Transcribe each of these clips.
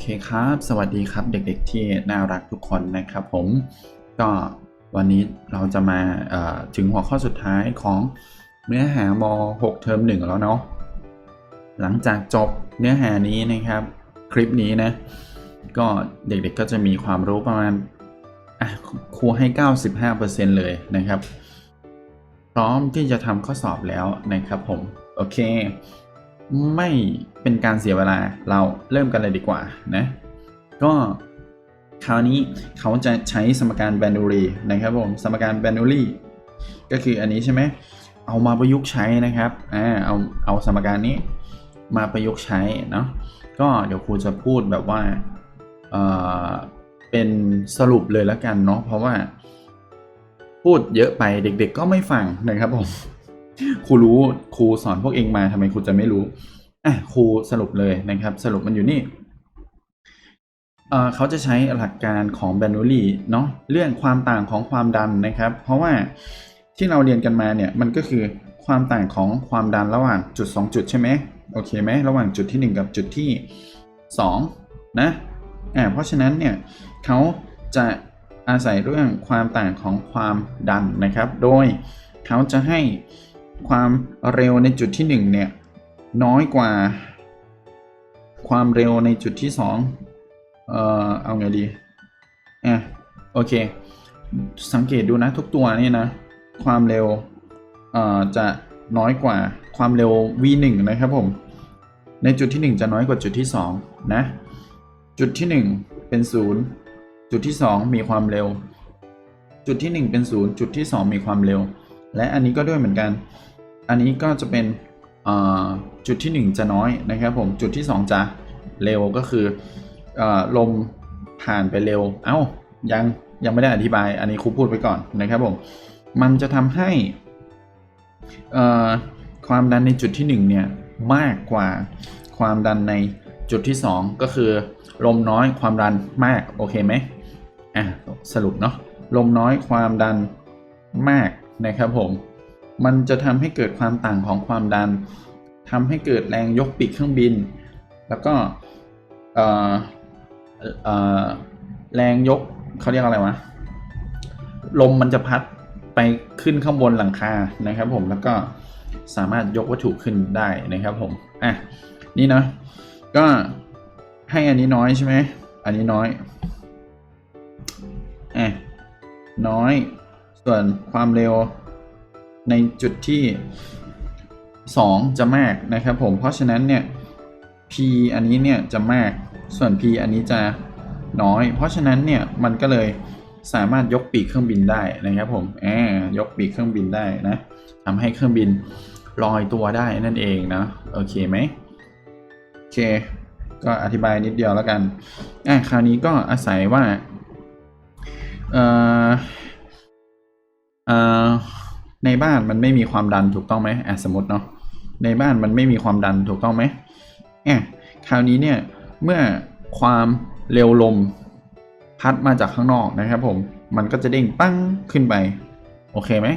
เคครับ สวัสดีครับเด็กๆที่น่ารักทุกคนนะครับผม ก็วันนี้เราจะมาถึงหัวข้อสุดท้ายของเนื้อหาม6เทอม1 แล้วเนาะ หลังจากจบเนื้อหานี้นะครับ คลิปนี้นะ ก็เด็กๆก็จะมีความรู้ประมาณครูให้ 95%เลยนะครับ พร้อมที่จะทำข้อสอบแล้วนะครับผม โอเค ไม่เป็นการเสียเวลาเราเริ่มกันเลยดีกว่านะ ก็คราวนี้เขาจะใช้สมการแบนูรีนะครับผมสมการแบนูรีก็คืออันนี้ใช่ไหมเอามาประยุกต์ใช้นะครับอ่าเอาเอาสมการนี้มาประยุกต์ใช้เนาะก็เดี๋ยวครูจะพูดแบบว่าเอ่อเป็นสรุปเลยแล้วกันเนาะเพราะว่า พูดเยอะไปเด็กๆก็ไม่ฟังนะครับผม ครูรู้ครูสอนพวกเองมาทำไมครูจะไม่รู้อะครูสรุปเลยนะครับ สรุปมันอยู่นี่เอ่อเขาจะใช้หลักการของแบนูลีเนาะเรื่องความต่างของความดันนะครับ เพราะว่าที่เราเรียนกันมาเนี่ยมันก็คือความต่างของความดันระหว่างจุด 2 จุดใช่ไหมโอเคไหมระหว่างจุดที่ 1 กับจุดที่ 2 นะอ่าเพราะฉะนั้นเนี่ยเขาจะอาศัยเรื่องความต่างของความดันนะครับ โดยเขาจะให้ ความเร็วในจุดที่ 1 เนี่ย น้อยกว่า ความเร็วในจุดที่ 2 เอ่อ เอาไงดีอะโอเค สังเกตดูนะทุกตัวนี่นะ ความเร็วเอ่อจะน้อยกว่าความเร็ว v1 นะครับผม ในจุดที่ 1 จะน้อยกว่าจุดที่ 2 นะ จุดที่ 1 เป็น 0 จุดที่ 2 มีความเร็ว จุดที่ 1 เป็น 0 จุดที่ 2 มีความเร็ว และอันนี้ก็ด้วยเหมือนกัน อันนี้ก็จะเป็นจุดที่ 1 จะน้อยนะครับผมจุดที่ 2 จะเร็วก็คืออลมผ่านไปเร็ว เอา้ายังยังไม่ได้อธิบาย อันนี้ครูพูดไปก่อนนะครับผมมันจะทำให้ความดันในจุดที่ 1 เนี่ยมากกว่าความดันในจุดที่ 2 ก็คือลมน้อยความดันมากโอเคไหมอะสรุปเนาะลมน้อยความดันมากนะครับผม มันจะทำให้เกิดความต่างของความดันทำให้เกิดแรงยกปีกเครื่องบิน แล้วก็แรงยกเขาเรียกอะไรวะ ลมมันจะพัดไปขึ้นข้างบนหลังคานะครับผมแล้วก็สามารถยกวัตถุขึ้นได้นะครับผมอะนี่นะก็ให้อันนี้น้อยใช่ไหมอันนี้น้อยอะน้อยส่วนความเร็ว ในจุดที่ 2 จะมากนะครับผม เพราะฉะนั้นเนี่ย p อันนี้เนี่ยจะมาก ส่วน p อันนี้จะน้อย เพราะฉะนั้นเนี่ยมันก็เลยสามารถยกปีกเครื่องบินได้นะครับผมแอบยกปีกเครื่องบินได้นะทำให้เครื่องบินลอยตัวได้นั่นเองนะโอเคไหมโอเค ก็อธิบายนิดเดียวแล้วกันอะคราวนี้ก็อาศัยว่าเอ่อเอ่อ ในบ้านมันไม่มีความดันถูกต้องไหมอะสมมติเนาะในบ้านมันไม่มีความดันถูกต้องไหมอะคราวนี้เนี่ยเมื่อความเร็วลมพัดมาจากข้างนอกนะครับผมมันก็จะเด้งปั้งขึ้นไปโอเคไหม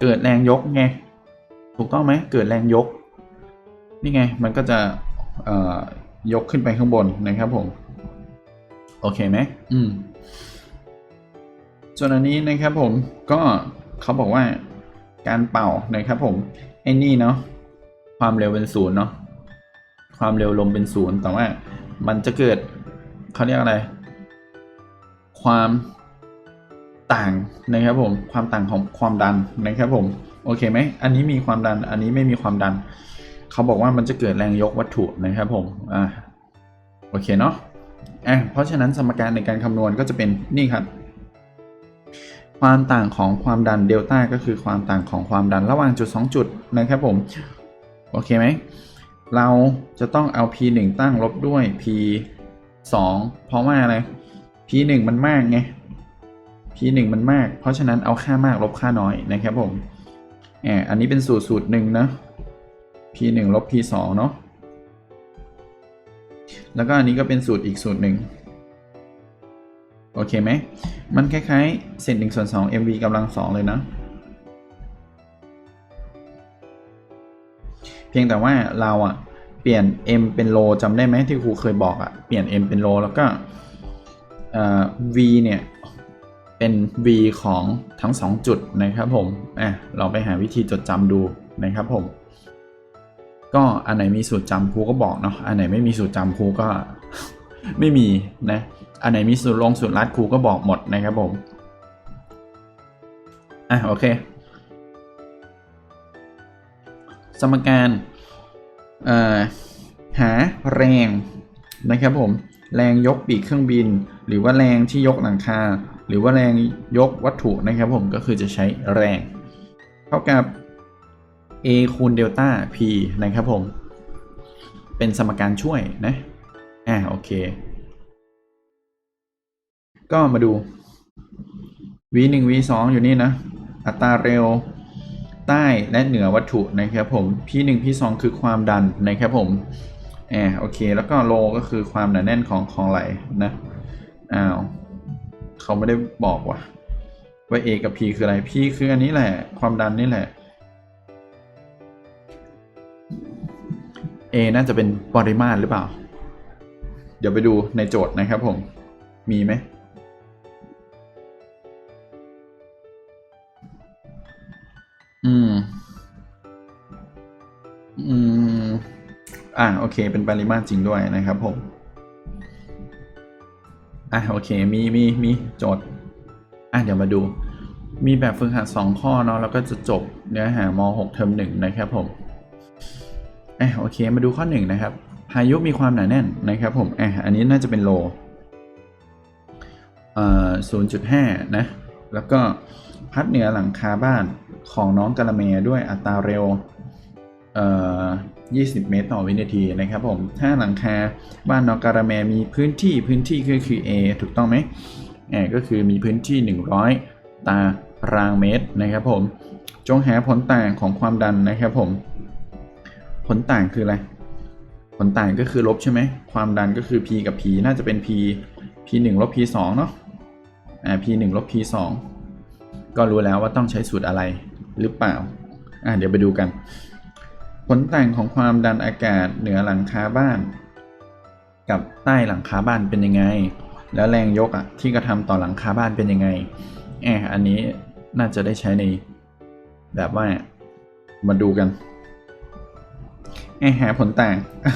เกิดแรงยกไงถูกต้องไหมเกิดแรงยกนี่ไงมันก็จะยกขึ้นไปข้างบนนะครับผมโอเคไหมอืมส่วนอันนี้นะครับผมก็เขาบอกว่า การเป่านะครับผมไอ้นี่เนาะความเร็วเป็นศูนย์เนาะความเร็วลมเป็นศูนย์แต่ว่ามันจะเกิดเขาเรียกอะไร ความต่างนะครับผมความต่างของความดันนะครับผมโอเคไหมอันนี้มีความดันอันนี้ไม่มีความดัน เขาบอกว่ามันจะเกิดแรงยกวัตถุนะครับผมอ่าโอเคเนาะอะเพราะฉะนั้นสมการในการคำนวณก็จะเป็นนี่ครับ ความต่างของความดันเดลต้าก็คือความต่างของความดันระหว่างจุด 2 จุดนะครับผม โอเคไหม เราจะต้องเอา p 1ตั้งลบด้วย p 2เพราะว่าอะไร p 1มันมากไง p 1มันมาก เพราะฉะนั้นเอาค่ามากลบค่าน้อยนะครับผมแอบอันนี้เป็นสูตรสูตรหนึ่งนะ p 1ลบ p 2เนาะแล้วก็อันนี้ก็เป็นสูตรอีกสูตรหนึ่ง โอเคไหม มันคล้ายๆเศษหนึ่งส่วนสอง mv กำลังสองเลยนะ เพียงแต่ว่าเราอะเปลี่ยน m เป็นโลจำได้ไหมที่ครูเคยบอกอะเปลี่ยน m เป็นโลแล้วก็เอ่อ v เนี่ย เป็น v ของทั้ง 2 จุดนะครับผมอะเราไปหาวิธีจดจำดูนะครับผม ก็อันไหนมีสูตรจำครูก็บอกเนาะอันไหนไม่มีสูตรจำครูก็ไม่มีนะ อันไหนมีสูตรลงสูตรลัดครูก็บอกหมดนะครับผม อะโอเค สมการอ่อหาแรงนะครับผม แรงยกปีกเครื่องบิน หรือว่าแรงที่ยกหลังคา หรือว่าแรงยกวัตถุนะครับผมก็คือจะใช้แรง เท่ากับ a คูณเดลต้า p นะครับผม เป็นสมการช่วยนะ อ่าโอเค ก็มาดู v 1 v 2อยู่นี่นะ อัตราเร็วใต้และเหนือวัตถุนะครับผม p 1 p 2คือความดันนะครับผมอ่าโอเค แล้วก็โลก็คือความหนาแน่นของของไหลนะอ้าวเขาไม่ได้บอกว่าว่า a กับ p คืออะไร p คืออันนี้แหละ ความดันนี่แหละ A น่าจะเป็นปริมาตรหรือเปล่า เดี๋ยวไปดูในโจทย์นะครับผม มีไหม อืม อืม อ่าโอเค เป็นปริมาตรจริงด้วยนะครับผม อะโอเค มีมีมีโจทย์ อะเดี๋ยวมาดู มีแบบฝึกหัด2ข้อเนาะแล้วก็จะจบเนื้อหาม6เทอม1นะครับผมอะโอเค มาดูข้อหนึ่งนะครับ พายุมีความหนาแน่นนะครับผมอะอันนี้น่าจะเป็นโลเอ่อ0.5 นะ แล้วก็พัดเหนือหลังคาบ้าน ของน้องกะละเมด้วยอัตราเร็วเอ่อ20 เมตรต่อวินาทีนะครับผม ถ้าหลังคาบ้านน้องกะละเมมีพื้นที่พื้นที่ก็คือ A ถูกต้องไหมแอ่าก็คือมีพื้นที่ 100 ตารางเมตรนะครับผม จงหาผลต่างของความดันนะครับผม ผลต่างคืออะไร ผลต่างก็คือลบใช่ไหม ความดันก็คือ p กับ p น่าจะเป็น p p 1ลบ p 2เนาะ อ่า p 1ลบ p 2ก็รู้แล้วว่าต้องใช้สูตรอะไร หรือเปล่า อ่าเดี๋ยวไปดูกัน ผลต่างของความดันอากาศเหนือหลังคาบ้าน กับใต้หลังคาบ้านเป็นยังไง แล้วแรงยกอะที่กระทำต่อหลังคาบ้านเป็นยังไงแอบอันนี้น่าจะได้ใช้ในแบบว่ามาดูกันไอหาผลต่างอ้า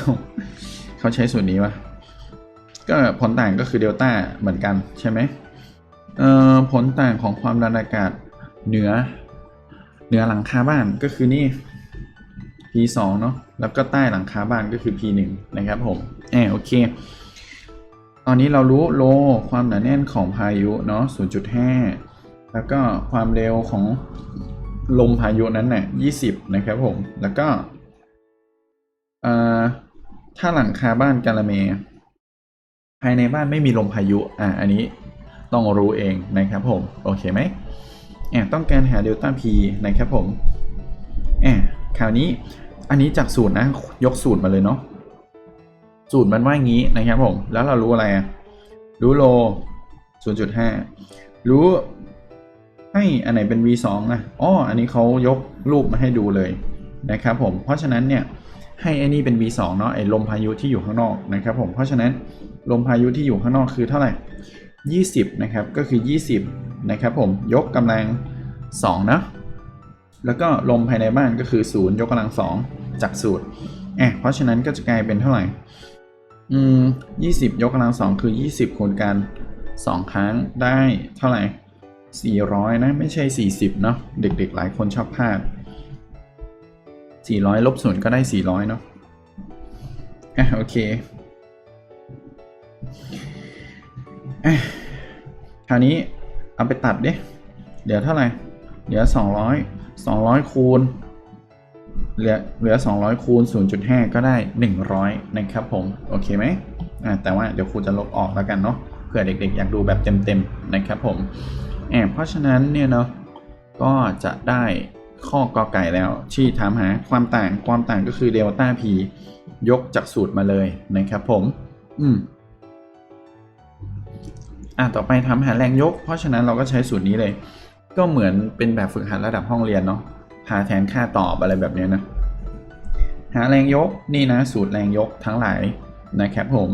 เขาใช้สูตรนี้วะก็ผลต่างก็คือเดลต้าเหมือนกันใช่ไหมเอ่อผลต่างของความดันอากาศเหนือ นือหลังคาบ้านก็คือนี่ P2 เนาะแล้วก็ใต้หลังคาบ้านก็คือ P1 นะครับผมแอบโอเค ตอนนี้เรารู้โลความหนาแน่นของพายุเนาะ0.5 แล้วก็ความเร็วของลมพายุนั้นน่ะ20 นะครับผม แล้วก็ถ้าหลังคาบ้านกาละเม ภายในบ้านไม่มีลมพายุ อะ อันนี้ต้องรู้เองนะครับผม โอเคไหม ต้องการหาเดลต้า P นะครับผมแอบคราวนี้อันนี้จากสูตรนะ ยกสูตรมาเลยเนาะสูตรมันว่างี้นะครับผม แล้วเรารู้อะไร รู้โล 0.5 รู้ให้อันไหนเป็น V2 อะอ๋ออันนี้เขายกรูปมาให้ดูเลยนะครับผม เพราะฉะนั้นเนี่ยให้อ้นี่เป็น V2 เนาะไอ้ลมพายุที่อยู่ข้างนอกนะครับผม เพราะฉะนั้นลมพายุที่อยู่ข้างนอกคือเท่าไหร่ 20 นะครับ ก็คือ 20 นะครับผมยกกำลัง2นะแล้วก็ลมภายในบ้านก็คือ 0 ยกกำลัง 2 จากสูตรอะเพราะฉะนั้นก็จะกลายเป็นเท่าไหร่ อืม20ยกกำลัง 2 คือ 20คูณกัน 2 ครั้งได้เท่าไหร่ 400 นะ ไม่ใช่ 40 เนาะเด็กๆ หลายคนชอบพลาด 400 ลบศูนย์ก็ได้ 400 เนาะอะโอเคอะคราวนี้ เอาไปตัดดิเดี๋ยวเท่าไหร่เดี๋ยว200 200 คูณ เหลือเหลือ 200 คูณ 0.5 ก็ได้ 100 นะครับผม โอเคไหมอ่าแต่ว่าเดี๋ยวครูจะลบออกแล้วกันเนาะเผื่อเด็กๆ อยากดูแบบเต็มๆ นะครับผมแอบเพราะฉะนั้นเนี่ยเนาะก็จะได้ข้อกอไก่แล้ว ที่ถามหาความต่างความต่างก็คือเดลต้า p ยกจากสูตรมาเลยนะครับผม อืม อะต่อไปทำหาแรงยก เพราะฉะนั้นเราก็ใช้สูตรนี้เลย ก็เหมือนเป็นแบบฝึกหัดระดับห้องเรียนเนาะหาแทนค่าตอบอะไรแบบเนี้ยนะ หาแรงยกนี่นะ สูตรแรงยกทั้งหลายนะครับผม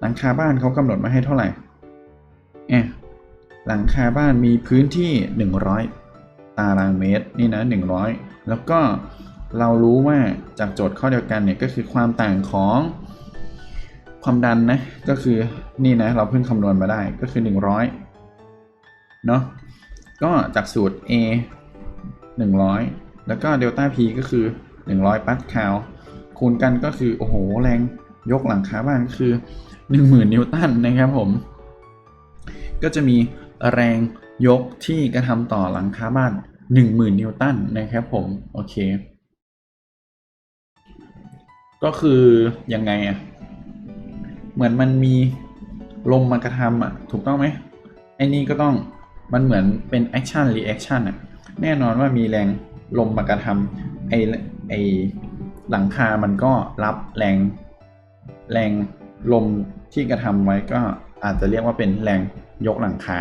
หลังคาบ้านเขากำหนดมาให้เท่าไหร่เอะหลังคาบ้านมีพื้นที่ 100 ตารางเมตรนี่นะ 100 แล้วก็เรารู้ว่าจากโจทย์ข้อเดียวกันเนี่ยก็คือความต่างของ ความดันนะ ก็คือนี่นะ เราเพิ่งคำนวณมาได้ก็คือ 100 เนาะก็จากสูตร A 100 แล้วก็เดลต้า P ก็คือ 100 ปัสคาลคูณกันก็คือ โอ้โห แรงยกหลังคาบ้านก็คือ 10,000 นิวตันนะครับผม ก็จะมีแรงยกที่กระทำต่อหลังคาบ้าน 10,000 นิวตันนะครับผม โอเค ก็คือยังไงอะ เหมือนมันมีลมมากระทำอะถูกต้องไหมไอ้นี่ก็ต้องมันเหมือนเป็น action reaction อะแน่นอนว่ามีแรงลมมากระทำไอ้ไอ้หลังคามันก็รับแรงแรงลมที่กระทำไว้ก็อาจจะเรียกว่าเป็นแรงยกหลังคา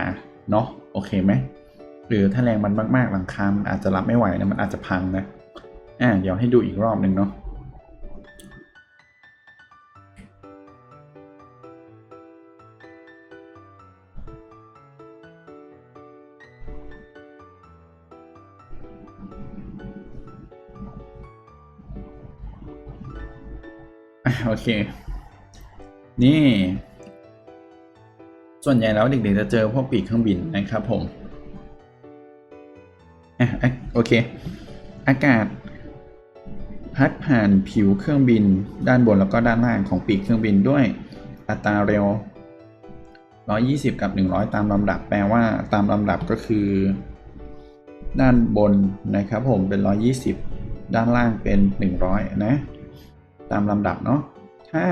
เนาะโอเคไหมหรือถ้าแรงมันมากๆหลังคามันอาจจะรับไม่ไหวนะมันอาจจะพังนะอ่าเดี๋ยวให้ดูอีกรอบหนึ่งเนาะ อะโอเค นี่ ส่วนใหญ่แล้วเด็กๆจะเจอพวกปีกเครื่องบินนะครับผมอะอะโอเค อากาศ พัดผ่านผิวเครื่องบิน ด้านบนแล้วก็ด้านล่างของปีกเครื่องบินด้วยอัตราเร็ว 120 กับ 100 ตามลำดับ แปลว่าตามลำดับก็คือ ด้านบนนะครับผมเป็น 120 ด้านล่างเป็น 100 นะ ตามลำดับเนาะ ถ้า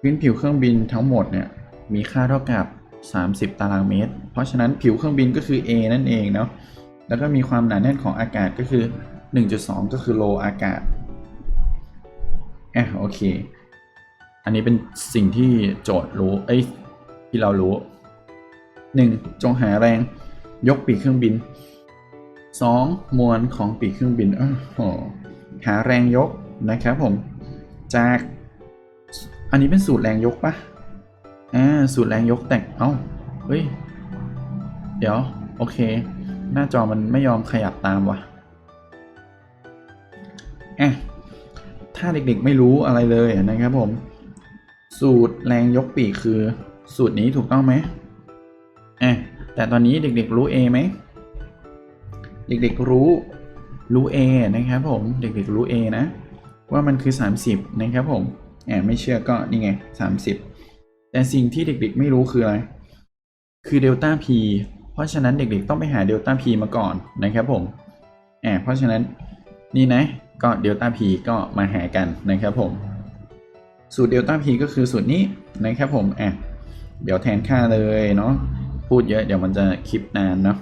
พื้นผิวเครื่องบินทั้งหมดเนี่ยมีค่าเท่ากับ 30 ตารางเมตร เพราะฉะนั้นผิวเครื่องบินก็คือ A นั่นเองเนาะแล้วก็มีความหนาแน่นของอากาศก็คือ 1.2 ก็คือโลอากาศอะโอเค อันนี้เป็นสิ่งที่โจทย์รู้เอ้ยที่เรารู้ 1. จงหาแรงยกปีกเครื่องบิน 2. มวลของปีกเครื่องบินอ้าวโหหาแรงยกนะครับผมจาก อันนี้เป็นสูตรแรงยกปะอ่าสูตรแรงยกแต่เอ้าเฮ้ย เดี๋ยว โอเค หน้าจอมันไม่ยอมขยับตามวะอะถ้าเด็กๆไม่รู้อะไรเลยนะครับผม สูตรแรงยกปีกคือ สูตรนี้ถูกต้องไหมอะแต่ตอนนี้เด็กๆรู้ A ไหม เด็กๆรู้รู้ A นะครับผม เด็กๆรู้ A นะ ว่ามันคือ 30 นะครับผม แอบไม่เชื่อก็นี่ไง 30 แต่สิ่งที่เด็กๆไม่รู้คืออะไร คือเดลต้า P เพราะฉะนั้นเด็กๆต้องไปหาเดลต้า P มาก่อนนะครับผมแอบเพราะฉะนั้นนี่นะ ก็เดลต้า P ก็มาหากันนะครับผม สูตรเดลต้า P ก็คือสูตรนี้นะครับผมแอบเดี๋ยวแทนค่าเลยเนาะพูดเยอะเดี๋ยวมันจะคลิปนานเนาะ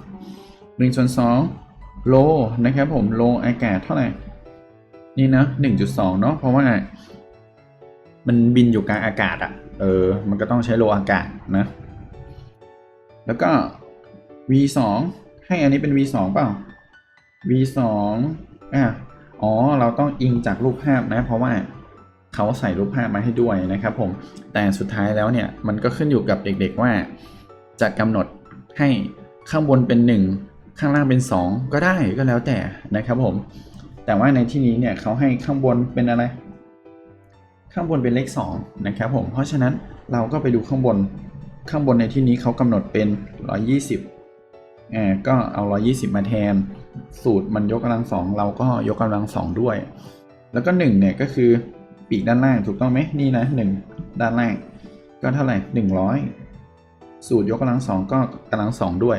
หนึ่งส่วนสองโลนะครับผมโลอากาศเท่าไหร่นี่นะ1.2เนาะเพราะว่า มันบินอยู่กลางอากาศอะ่ะ เออ มันก็ต้องใช้โลอากาศนะ แล้วก็ v2 ให้อันนี้เป็น v2 เปล่า v2 อะอ๋อ เราต้องอิงจากรูปภาพนะ เพราะว่าเขาใส่รูปภาพมาให้ด้วยนะครับผม แต่สุดท้ายแล้วเนี่ย มันก็ขึ้นอยู่กับเด็กๆว่า จะกำหนดให้ข้างบนเป็น 1 ข้างล่างเป็น 2 ก็ได้ก็แล้วแต่นะครับผม แต่ว่าในที่นี้เนี่ยเขาให้ข้างบนเป็นอะไร ข้างบนเป็นเลข2นะครับผมเพราะฉะนั้นเราก็ไปดูข้างบนข้างบนในที่นี้เขากำหนดเป็น 120อ่าก็เอา 120 มาแทน สูตรมันยกกำลังสองเราก็ยกกำลังสองด้วย แล้วก็1เนี่ยก็คือปีกด้านล่างถูกต้องไหมนี่นะ1ด้านล่าง ก็เท่าไหร่ 100 สูตรยกกำลังสองก็กำลังสองด้วย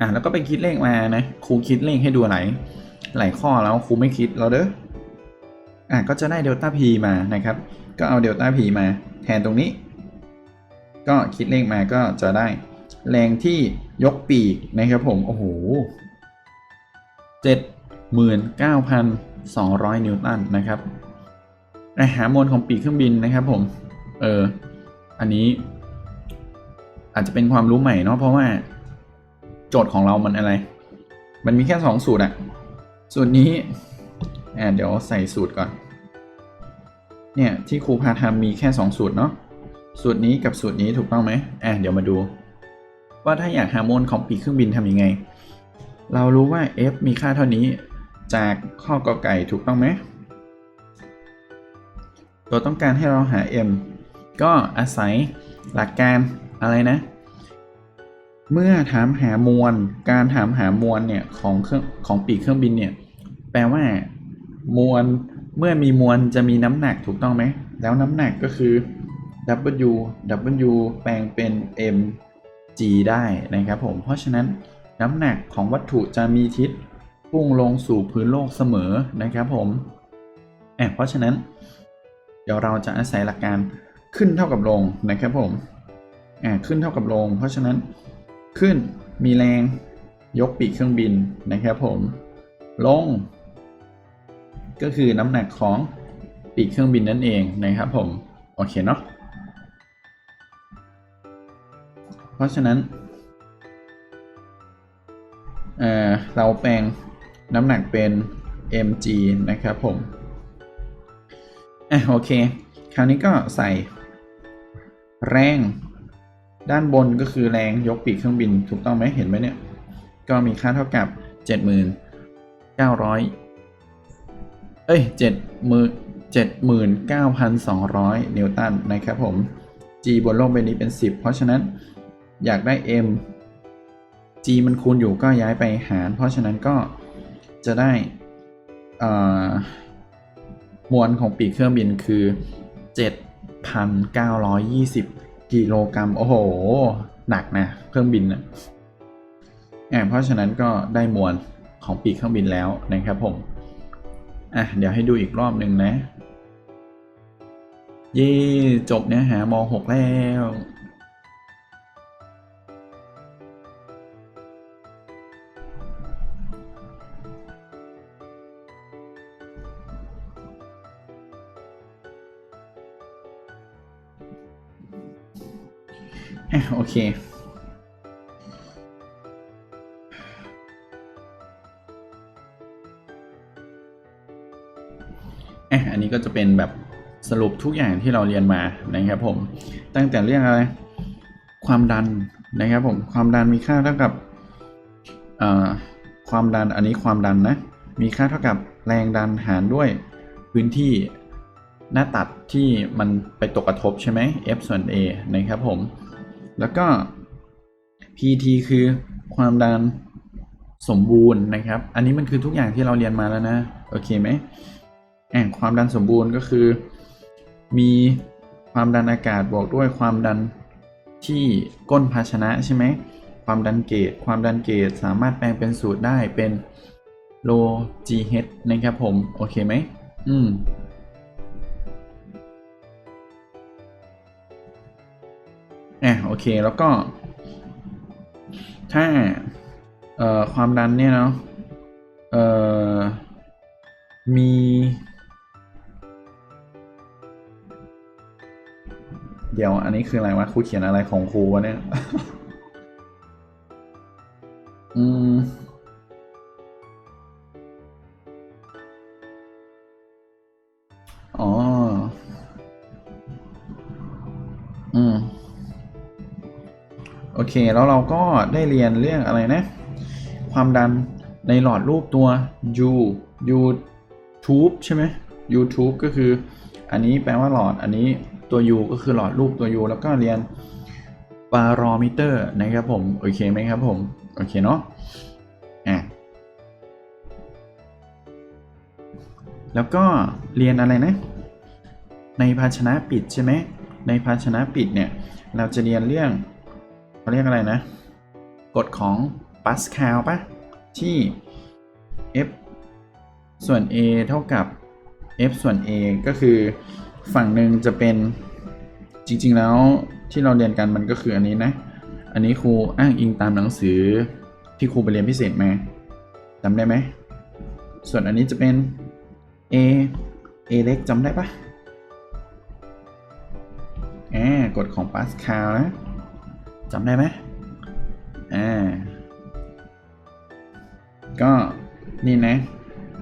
อะแล้วก็ไปคิดเลขมานะครูคิดเลขให้ดูหลายหลายข้อแล้วครูไม่คิดแล้วเด้อ อะก็จะได้เดลต้าพีมานะครับ ก็เอาเดลต้าพีมาแทนตรงนี้ ก็คิดเลขมาก็จะได้แรงที่ยกปีกนะครับผม โอ้โหเจ็ดหมื่นเก้าพันสองร้อยนิวตันนะครับหามวลของปีกเครื่องบินนะครับผม เออ อันนี้ อาจจะเป็นความรู้ใหม่เนาะเพราะว่า โจทย์ของเรามันอะไร มันมีแค่สองสูตรอะสูตรนี้ อ่าเดี๋ยวใส่สูตรก่อน เนี่ยที่ครูพาทำมีแค่ 2 สูตรเนาะ สูตรนี้กับสูตรนี้ถูกต้องไหมอะเดี๋ยวมาดู ว่าถ้าอยากหาโมลของปีกเครื่องบินทำยังไง เรารู้ว่า f มีค่าเท่านี้จากข้อกอไก่ถูกต้องไหม ตัวต้องการให้เราหา m ก็อาศัยหลักการอะไรนะ เมื่อถามหามวล การถามหามวลเนี่ยของเครื่องของปีกเครื่องบินเนี่ย แปลว่า มวล เมื่อมีมวลจะมีน้ำหนักถูกต้องไหม แล้วน้ำหนักก็คือ W W แปลงเป็น m g ได้นะครับผม เพราะฉะนั้นน้ำหนักของวัตถุจะมีทิศพุ่งลงสู่พื้นโลกเสมอนะครับผมเพราะฉะนั้น เดี๋ยวเราจะอาศัยหลักการขึ้นเท่ากับลงนะครับผมอ่าขึ้นเท่ากับลง เพราะฉะนั้นขึ้นมีแรงยกปีกเครื่องบินนะครับผม ลง ก็คือน้ำหนักของปีกเครื่องบินนั่นเองนะครับผม โอเคเนาะเพราะฉะนั้นเเราแปลงน้ำหนักเป็น mg นะครับผมอะโอเค คราวนี้ก็ใส่แรงด้านบนก็คือแรงยกปีกเครื่องบินถูกต้องไหมเห็นไหมเนี่ย ก็มีค่าเท่ากับ 7,900 เอ้ยเจ็ดหมื่นเจ็ดหมื่นเก้าพันสองร้อยนิวตันนะครับผม g บนโลกใบนี้เป็น 10 เพราะฉะนั้นอยากได้ m g มันคูณอยู่ก็ย้ายไปหาร เพราะฉะนั้นก็จะได้มวลของปีกเครื่องบินคือ 7,920 กิโลกรัม โอ้โห หนักนะ เครื่องบินนะเพราะฉะนั้นก็ได้มวลของปีกเครื่องบินแล้วนะครับผม อะ เดี๋ยวให้ดูอีกรอบหนึ่งนะ เย่จบเนื้อหาม 6 แล้วอะโอเค นนี้ก็จะเป็นแบบสรุปทุกอย่างที่เราเรียนมานะครับผม ตั้งแต่เรื่องอะไร ความดันนะครับผม ความดันมีค่าเท่ากับความดัน อันนี้ความดันนะ มีค่าเท่ากับแรงดันหารด้วยพื้นที่หน้าตัดที่มันไปตกกระทบใช่ไหม F ส่วน A นะครับผม แล้วก็ PT คือความดันสมบูรณ์นะครับ อันนี้มันคือทุกอย่างที่เราเรียนมาแล้วนะ โอเคไหม แอ่งความดันสมบูรณ์ก็คือ มีความดันอากาศบวกด้วยความดันที่ก้นภาชนะใช่ไหมความดันเกจความดันเกจสามารถแปลงเป็นสูตรได้เป็นโล GH นะครับผม โอเคไหมอืมอะโอเคแล้วก็ ถ้าเอ่อความดันเนี่ยเนาะเอ่อมี เดี๋ยวอันนี้คืออะไรวะครูเขียนอะไรของครูวะเนี่ย อืม อ๋อ อืม โอเค แล้วเราก็ได้เรียนเรื่องอะไรนะ ความดันในหลอดรูปตัว U YouTube ใช่ไหม YouTube ก็คือ อันนี้แปลว่าหลอด อันนี้ ตัว U ก็คือหลอดรูปตัว U แล้วก็เรียนบารอมิเตอร์นะครับผม โอเคไหมครับผม โอเคเนาะอะแล้วก็เรียนอะไรนะ ในภาชนะปิดใช่ไหมในภาชนะปิดเนี่ย เราจะเรียนเรื่องเขาเรียกอะไรนะ กฎของปาสคาลปะที่ F ส่วน A เท่ากับ F ส่วน A ก็คือ ฝั่งหนึ่งจะเป็นจริง ๆ แล้วที่เราเรียนกันมันก็คืออันนี้นะ อันนี้ครูอ้างอิงตามหนังสือที่ครูไปเรียนพิเศษมาจำได้ไหม ส่วนอันนี้จะเป็น A A เล็กจำได้ปะแอบกฎของปาสคาลนะจำได้ไหมอ่าก็นี่นะ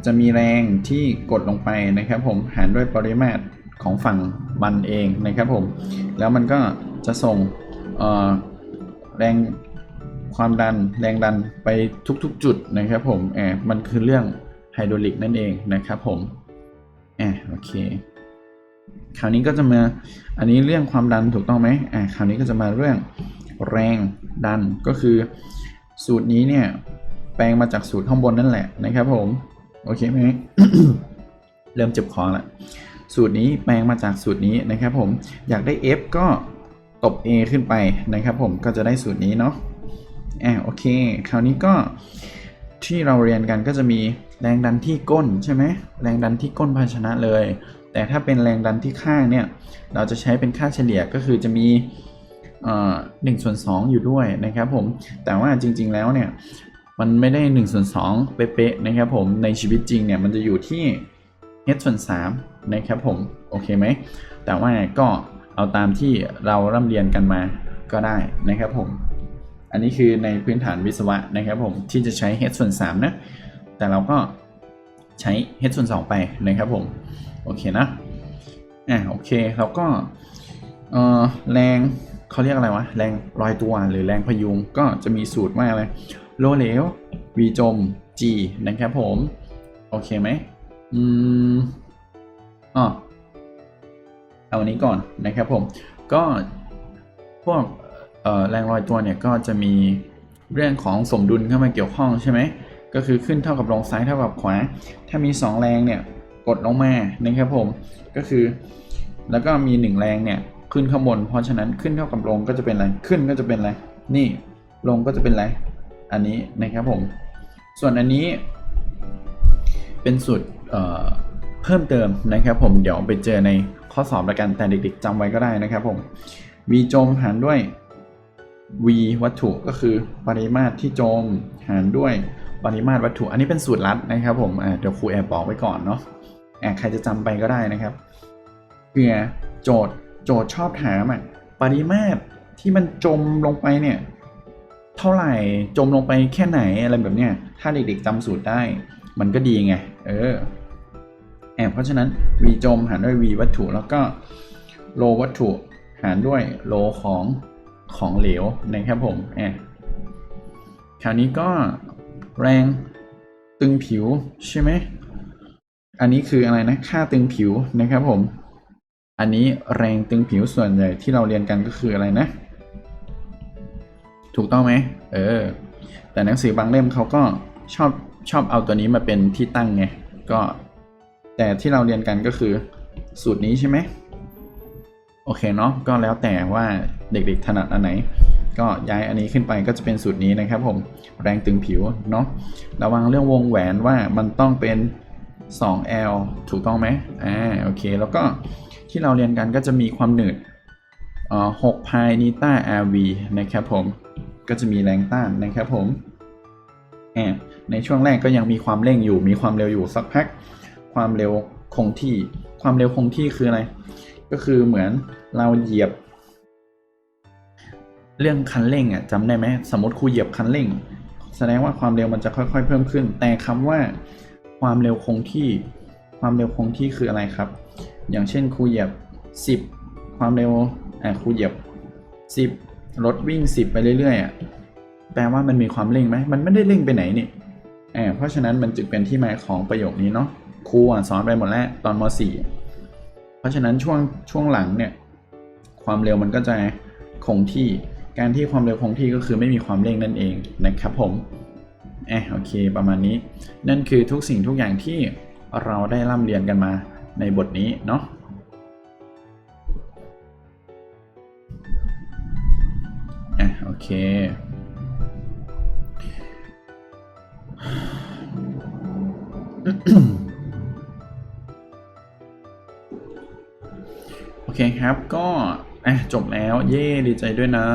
จะมีแรงที่กดลงไปนะครับผมหารด้วยปริมาตร ของฝั่งมันเองนะครับผม แล้วมันก็จะส่งแรงความดันแรงดันไปทุกๆ จุดนะครับผมแอบมันคือเรื่องไฮดรอลิกนั่นเองนะครับผมแอ่าโอเค คราวนี้ก็จะมาอันนี้เรื่องความดันถูกต้องไหมอ่าคราวนี้ก็จะมาเรื่องแรงดันก็คือ สูตรนี้เนี่ยแปลงมาจากสูตรข้างบนนั่นแหละนะครับผม โอเคไหมเริ่มเจ็บคอละ สูตรนี้แปลงมาจากสูตรนี้นะครับผมอยากได้ f ก็ตบ a ขึ้นไปนะครับผมก็จะได้สูตรนี้เนาะอ่าโอเค คราวนี้ก็ที่เราเรียนกันก็จะมีแรงดันที่ก้นใช่ไหมแรงดันที่ก้นภาชนะเลย แต่ถ้าเป็นแรงดันที่ข้างเนี่ย เราจะใช้เป็นค่าเฉลี่ยก็คือจะมีหนึ่งส่วนสองอยู่ด้วยนะครับผมแต่ว่าจริง ๆแล้วเนี่ยมันไม่ได้1ส่วน2เป๊ะๆนะครับผมในชีวิตจริงเนี่ยมันจะอยู่ที่ h ส่วน3 นะครับผม โอเคไหม แต่ว่าก็เอาตามที่เราร่ำเรียนกันมาก็ได้นะครับผม อันนี้คือในพื้นฐานวิศวะนะครับผมที่จะใช้ h ส่วน3นะ แต่เราก็ใช้ h ส่วน2ไปนะครับผม โอเคนะ อะโอเคแล้วก็เอ่อแรงเขาเรียกอะไรวะ แรงลอยตัวหรือแรงพยุงก็จะมีสูตรว่าอะไรโลเหลว v จม g นะครับผม โอเคไหมอืม อ๋อเอาอันนี้ก่อนนะครับผมก็พวกแรงลอยตัวเนี่ยก็จะมีเรื่องของสมดุลเข้ามาเกี่ยวข้องใช่ไหมก็คือขึ้นเท่ากับลงซ้ายเท่ากับขวา ถ้ามี 2 แรงเนี่ยกดลงมานะครับผมก็คือ แล้วก็มี 1 แรงเนี่ยขึ้นข้างบน เพราะฉะนั้นขึ้นเท่ากับลงก็จะเป็นอะไรขึ้นก็จะเป็นอะไรนี่ลงก็จะเป็นอะไรอันนี้นะครับผมส่วนอันนี้เป็นสูตร เพิ่มเติมนะครับผมเดี๋ยวไปเจอในข้อสอบละกันแต่เด็กๆจำไว้ก็ได้นะครับผม v โจมหารด้วย v วัตถุก็คือปริมาตรที่โจมหารด้วยปริมาตรวัตถุ อันนี้เป็นสูตรลัดนะครับผมเดี๋ยวครูแอบบอกไว้ก่อนเนาะอ่าใครจะจำไปก็ได้นะครับเพื่อโจทย์โจทย์ชอบถามอะปริมาตรที่มันจมลงไปเนี่ยเท่าไหร่จมลงไปแค่ไหนอะไรแบบเนี้ยถ้าเด็กๆจำสูตรได้ มันก็ดีไง เออ แอบเพราะฉะนั้น v จมหารด้วย v วัตถุ แล้วก็โลวัตถุหารด้วยโลของของเหลวนะครับผมแอบคราวนี้ก็แรงตึงผิวใช่ไหม อันนี้คืออะไรนะ ค่าตึงผิวนะครับผม อันนี้แรงตึงผิวส่วนใหญ่ที่เราเรียนกันก็คืออะไรนะ ถูกต้องไหมเออ แต่หนังสือบางเล่มเขาก็ชอบชอบเอาตัวนี้มาเป็นที่ตั้งไง ก็ แต่ที่เราเรียนกันก็คือสูตรนี้ใช่ไหมโอเคเนาะก็แล้วแต่ว่าเด็กๆถนัดอันไหน ก็ย้ายอันนี้ขึ้นไปก็จะเป็นสูตรนี้นะครับผมแรงตึงผิวเนาะระวังเรื่องวงแหวนว่ามันต้องเป็น 2L ถูกต้องไหมอ่าโอเค แล้วก็ที่เราเรียนกันก็จะมีความหนืดเอ่อ6พายนิต้า RV นะครับผมก็จะมีแรงต้านนะครับผมแอบในช่วงแรกก็ยังมีความเร่งอยู่มีความเร็วอยู่สักพัก ความเร็วคงที่ ความเร็วคงที่คืออะไร ก็คือเหมือนเราเหยียบ เรื่องคันเร่งอะจำได้ไหมสมมติครูเหยียบคันเร่ง แสดงว่าความเร็วมันจะค่อยๆ เพิ่มขึ้น แต่คำว่า ความเร็วคงที่ ความเร็วคงที่คืออะไรครับ อย่างเช่นครูเหยียบ 10 ความเร็วอะครูเหยียบ 10รถวิ่ง 10 ไปเรื่อยๆอะแปลว่ามันมีความเร่งไหมมันไม่ได้เร่งไปไหนนี่อ่าเพราะฉะนั้นมันจึงเป็นที่มาของประโยคนี้เนาะ ครูสอนไปหมดแล้วตอนม .4 เพราะฉะนั้นช่วงช่วงหลังเนี่ยความเร็วมันก็จะคงที่การที่ความเร็วคงที่ก็คือไม่มีความเร่งนั่นเองนะครับผมเออโอเค ประมาณนี้ นั่นคือทุกสิ่งทุกอย่างที่เราได้ร่ำเรียนกันมาในบทนี้เนาะอะโอเค เคครับก็อะจบแล้วเย่ดีใจด้วยนะ